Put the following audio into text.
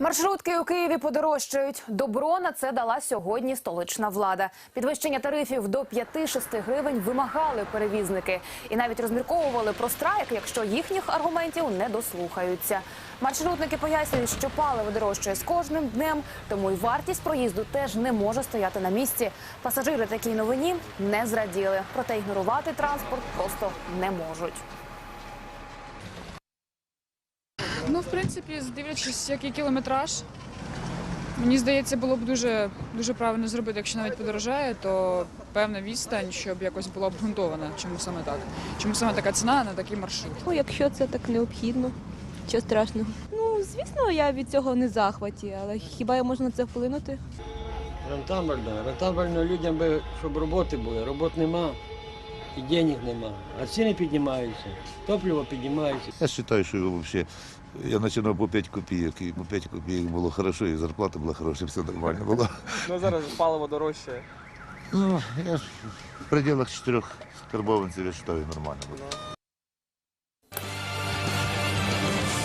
Маршрутки у Києві подорожчають. Добро на це дала сьогодні столична влада. Підвищення тарифів до 5-6 гривень вимагали перевізники і навіть розмірковували про страйк, якщо їхніх аргументів не дослухаються. Маршрутники пояснюють, що паливо дорожчає з кожним днем, тому й вартість проїзду теж не може стояти на місці. Пасажири такій новині не зраділи, проте ігнорувати транспорт просто не можуть. Ну, в принципі, дивлячись, який кілометраж. Мені здається, було б дуже, дуже правильно зробити, якщо навіть подорожає, то певна відстань, щоб якось була обґрунтована. Чому саме так? Чому саме така ціна на такий маршрут? Ну, якщо це так необхідно, що страшного. Ну, звісно, я від цього не захваті, але хіба я можу на це вплинути? Рентабельно. Рентабельно людям би, щоб роботи були. Робот нема і денег нема. А ціни піднімаються, топливо піднімається. Я вважаю, що взагалі я починав по 5 копійок, і по 5 копійок було хорошо, і зарплата була хороша, все нормально було. Ну зараз паливо дорожче. Ну, я ж в пределах чотирьох карбованців я вважаю нормально було.